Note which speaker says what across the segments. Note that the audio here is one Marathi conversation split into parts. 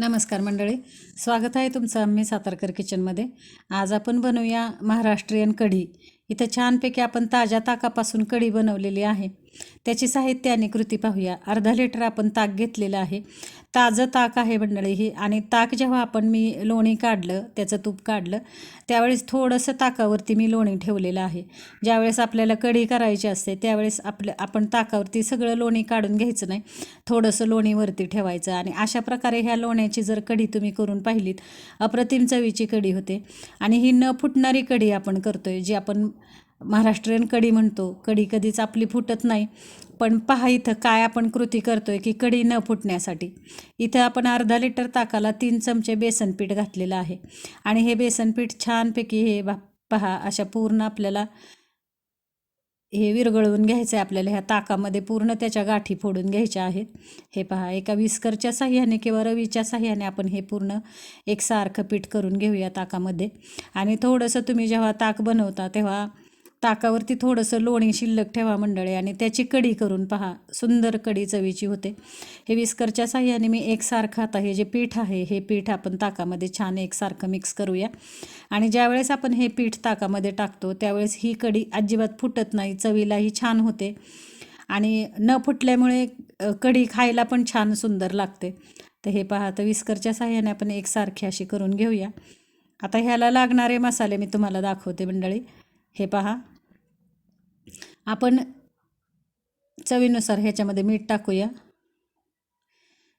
Speaker 1: नमस्कार मंडळी. स्वागत आहे तुमचं आम्ही सातारकर किचनमध्ये. आज आपण बनवूया महाराष्ट्रीयन कढी. इथं छानपैकी आपण ताज्या ताकापासून कढी बनवलेली आहे. त्याची साहित्य आणि कृती पाहूया. अर्धा लिटर आपण ताक घेतलेलं आहे. ताजं ताक आहे मंडळी ही. आणि ताक जेव्हा आपण मी लोणी काढलं त्याचं तूप काढलं त्यावेळेस थोडंसं ताकावरती मी लोणी ठेवलेलं आहे. ज्यावेळेस आपल्याला कढी करायची असते त्यावेळेस आपलं आपण ताकावरती सगळं लोणी काढून घ्यायचं नाही. थोडंसं लोणीवरती ठेवायचं. आणि अशा प्रकारे ह्या लोण्याची जर कढी तुम्ही करून पाहिलीत अप्रतिम चवीची कढी होते. आणि ही न फुटणारी कढी आपण करतोय जी आपण महाराष्ट्रीयन कढी म्हणतो. कढी कधीच आपली फुटत नाही. पण पहा इथं काय आपण कृती करतोय की कढी न फुटण्यासाठी. इथं आपण अर्धा लिटर ताकाला तीन चमचे बेसन पीठ घातलेलं आहे. आणि हे बेसन पीठ छानपैकी हे बा पहा अशा पूर्ण आपल्याला हे विरघळवून घ्यायचं आहे आपल्याला ह्या ताकामध्ये पूर्ण त्याच्या गाठी फोडून घ्यायच्या आहेत. हे पहा एका विस्करच्या साह्याने किंवा रवीच्या साह्याने आपण हे पूर्ण एकसारखं पीठ करून घेऊया ताकामध्ये. आणि थोडंसं तुम्ही जेव्हा ताक बनवता तेव्हा ताकावरती थोडंसं लोणी शिल्लक ठेवा मंडळी आणि त्याची कढी करून पहा. सुंदर कढी चवीची होते. हे विस्करच्या साह्याने मी एकसारखं आता हे जे पीठ आहे हे पीठ आपण ताकामध्ये छान एकसारखं मिक्स करूया. आणि ज्यावेळेस आपण हे पीठ ताकामध्ये टाकतो त्यावेळेस ही कढी अजिबात फुटत नाही चवीलाही छान होते. आणि न फुटल्यामुळे कढी खायला पण छान सुंदर लागते. तर हे पहा तर विस्करच्या साह्याने आपण एकसारखी अशी करून घेऊया. आता ह्याला लागणारे मसाले मी तुम्हाला दाखवते मंडळी. हे पहा. आपण चवीनुसार ह्याच्यामध्ये मीठ टाकूया.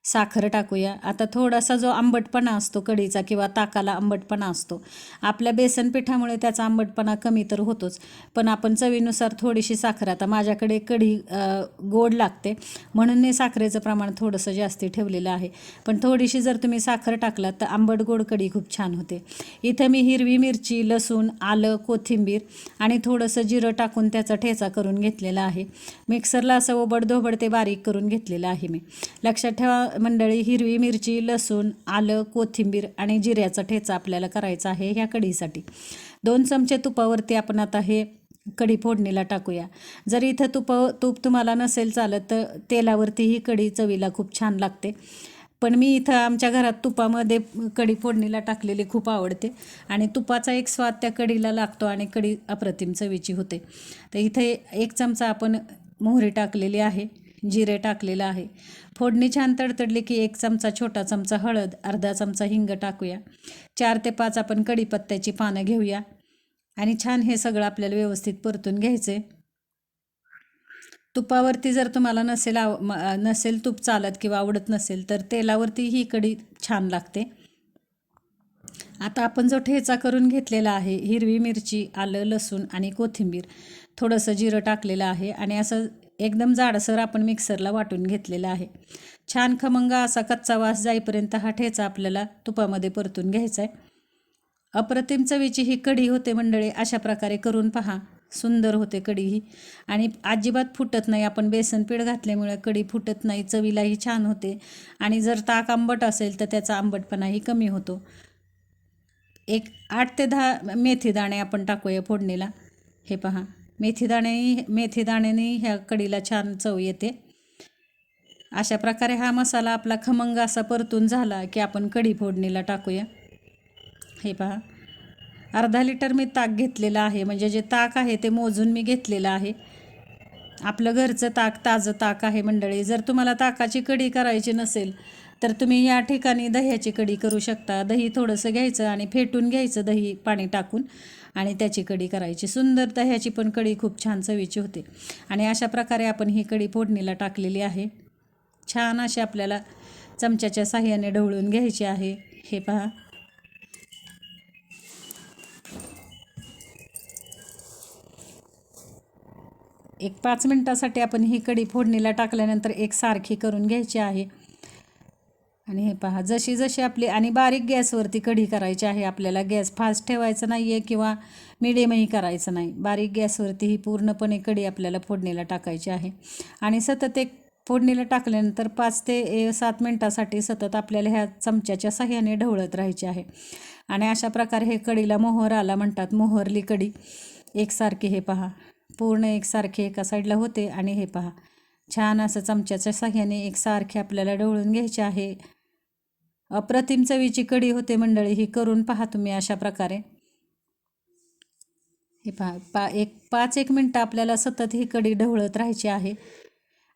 Speaker 1: साखर टाकूया. आता थोडासा जो आंबटपणा असतो कढीचा किंवा ताकाला आंबटपणा असतो आपल्या बेसन पिठामुळे त्याचा आंबटपणा कमी तर होतोच. पण आपण चवीनुसार थोडीशी साखर आता माझ्याकडे कढी गोड लागते म्हणून मी साखरेचं प्रमाण थोडंसं जास्ती ठेवलेलं आहे. पण थोडीशी जर तुम्ही साखर टाकलात तर आंबट गोड कढी खूप छान होते. इथं मी हिरवी मिरची लसूण आलं कोथिंबीर आणि थोडंसं जिरं टाकून त्याचा ठेचा करून घेतलेला आहे. मिक्सरला असं ओबडधोबड ते बारीक करून घेतलेलं आहे मी. लक्षात ठेवा मंडळी हिरवी मिरची लसूण आलं कोथिंबीर आणि जिऱ्याचा ठेचा आपल्याला करायचा आहे ह्या कढीसाठी. दोन चमचे तुपावरती आपण आता हे कढी फोडणीला टाकूया. जर इथं तुप तूप तुम्हाला नसेल चालत तर तेलावरती ही कढी चवीला खूप छान लागते. पण मी इथं आमच्या घरात तुपामध्ये कढी फोडणीला टाकलेली खूप आवडते आणि तुपाचा एक स्वाद त्या कढीला लागतो आणि कढी अप्रतिम चवीची होते. तर इथे एक चमचा आपण मोहरी टाकलेली आहे. जिरे टाकलेलं आहे. फोडणी छान तडतडली की एक चमचा छोटा चमचा हळद अर्धा चमचा हिंग टाकूया. चार ते पाच आपण कढीपत्त्याची पानं घेऊया. आणि छान हे सगळं आपल्याला व्यवस्थित परतून घ्यायचे तुपावरती जर तुम्हाला नसेल आव म- नसेल तूप चालत किंवा आवडत नसेल तर तेलावरती ही कढी छान लागते. आता आपण जो ठेचा करून घेतलेला आहे हिरवी मिरची आलं लसूण आणि कोथिंबीर थोडंसं जिरं टाकलेलं आहे. आणि असं एकदम जाडसर आपण मिक्सरला वाटून घेतलेलं आहे. छान खमंग असा कच्चा वास जाईपर्यंत हा ठेचा आपल्याला तुपामध्ये परतून घ्यायचा आहे अप्रतिम चवीची ही कढी होते मंडळी अशा प्रकारे करून पहा. सुंदर होते कढी ही. आणि अजिबात फुटत नाही आपण बेसन पीठ घातल्यामुळे कढी फुटत नाही चवीलाही छान होते. आणि जर ताक आंबट असेल तर त्याचा आंबटपणाही कमी होतो. एक आठ ते दहा मेथी दाणे आपण टाकूया फोडणीला. हे पहा. मेथीदाणे मेथीदाण्याने ह्या कढीला छान चव येते. अशा प्रकारे हा मसाला आपला खमंग असा परतून झाला की आपण कढी फोडणीला टाकूया. हे पहा. अर्धा लिटर मी ताक घेतलेलं आहे. म्हणजे जे ताक आहे ते मोजून मी घेतलेलं आहे. आपलं घरचं ताक ताजं ताक आहे मंडळी. जर तुम्हाला ताकाची कढी करायची नसेल तर तुम्ही या ठिकाणी दह्याची कढी करू शकता. दही थोडंसं घ्यायचं आणि फेटून घ्यायचं दही पाणी टाकून आणि त्याची कढी करायची. सुंदर दह्याची पण कढी खूप छान चवीची होते. आणि अशा प्रकारे आपण ही कढी फोडणीला टाकलेली आहे. छान अशी आपल्याला चमच्याच्या साह्याने ढवळून घ्यायची आहे. हे पहा. एक पाच मिनटासाठी आपण ही कढी फोडणीला टाकल्यानंतर एक सारखी करून घ्यायची आहे. आणि हे पहा जशी जशी आपली आणि बारीक गॅसवरती कढी करायची आहे आपल्याला गॅस फास्ट ठेवायचं नाही आहे किंवा मिडियमही करायचं नाही. बारीक गॅसवरती ही पूर्णपणे कढी आपल्याला फोडणीला टाकायची आहे. आणि सतत एक फोडणीला टाकल्यानंतर पाच ते सात मिनटासाठी सतत आपल्याला ह्या चमच्याच्या साह्याने ढवळत राहायची आहे. आणि अशा प्रकारे हे कढीला मोहर आला म्हणतात मोहरली कढी. एकसारखी हे पहा. पूर्ण एकसारखे एका साईडला होते आणि हे पहा. छान असं चमच्याच्या साह्याने एकसारखे आपल्याला ढवळून घ्यायचे आहे. अप्रतिम चवीची कढी होते मंडळी ही करून पहा तुम्ही अशा प्रकारे. हे पहा पा एक पाच एक मिनटं आपल्याला सतत ही कढी ढवळत राहायची आहे.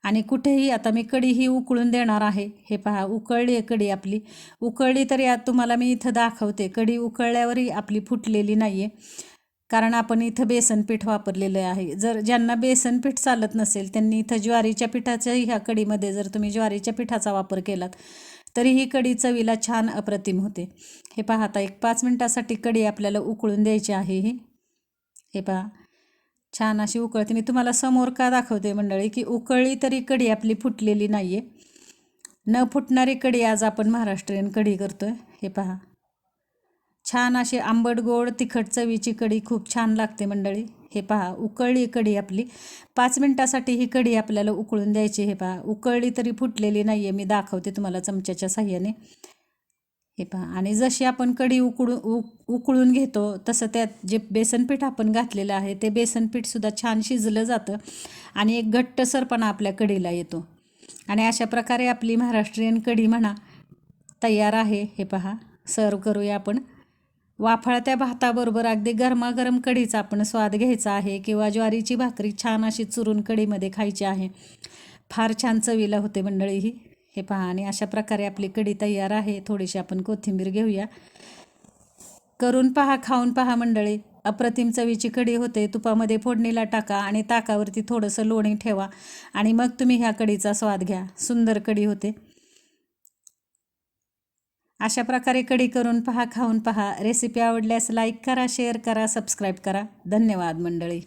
Speaker 1: आणि कुठेही आता मी कढी ही उकळून देणार आहे. हे पहा उकळली आहे कढी आपली. उकळली तर यात तुम्हाला मी इथं दाखवते कढी उकळल्यावरही आपली फुटलेली नाही आहे कारण आपण इथं बेसन पीठ वापरलेलं आहे. जर ज्यांना बेसन पीठ चालत नसेल त्यांनी इथं ज्वारीच्या पिठाच्या ह्या कढीमध्ये जर तुम्ही ज्वारीच्या पिठाचा वापर केलात तरी ही कढी चवीला छान अप्रतिम होते. हे पाहता एक पाच मिनटासाठी कढी आपल्याला उकळून द्यायची आहे ही. हे पहा छान अशी उकळते. मी तुम्हाला समोर का दाखवते मंडळी की उकळली तरी कढी आपली फुटलेली नाही आहे न फुटणारी कढी आज आपण महाराष्ट्रीयन कढी करतो आहे हे पहा छान अशी आंबट गोड तिखट चवीची कढी खूप छान लागते मंडळी. हे पहा उकळली कढी आपली. पाच मिनटासाठी ही कढी आपल्याला उकळून द्यायची हे पहा उकळली तरी फुटलेली नाही आहे मी दाखवते तुम्हाला चमच्याच्या साह्याने. हे पहा आणि जशी आपण कढी उकळून उक उकळून घेतो तसं त्यात जे बेसनपीठ आपण घातलेलं आहे ते बेसनपीठसुद्धा छान शिजलं जातं आणि एक घट्टसरपणा आपल्या कढीला येतो. आणि अशा प्रकारे आपली महाराष्ट्रीयन कढी म्हणा तयार आहे. हे पहा सर्व करूया आपण. वाफळत्या भाताबरोबर अगदी गरमागरम कढीचा आपण स्वाद घ्यायचा आहे किंवा ज्वारीची भाकरी छान अशी चुरून कढीमध्ये खायची आहे. फार छान चवीला होते मंडळी ही. हे पहा आणि अशा प्रकारे आपली कढी तयार आहे. थोडीशी आपण कोथिंबीर घेऊया. करून पहा खाऊन पहा मंडळी. अप्रतिम चवीची कढी होते. तुपामध्ये फोडणीला टाका आणि ताकावरती थोडंसं लोणी ठेवा. आणि मग तुम्ही ह्या कढीचा स्वाद घ्या. सुंदर कढी होते. अशा प्रकारे कडी करून पहा खाऊन पहा. रेसिपी आवडल्यास लाईक करा शेअर करा सबस्क्राईब करा. धन्यवाद मंडळी.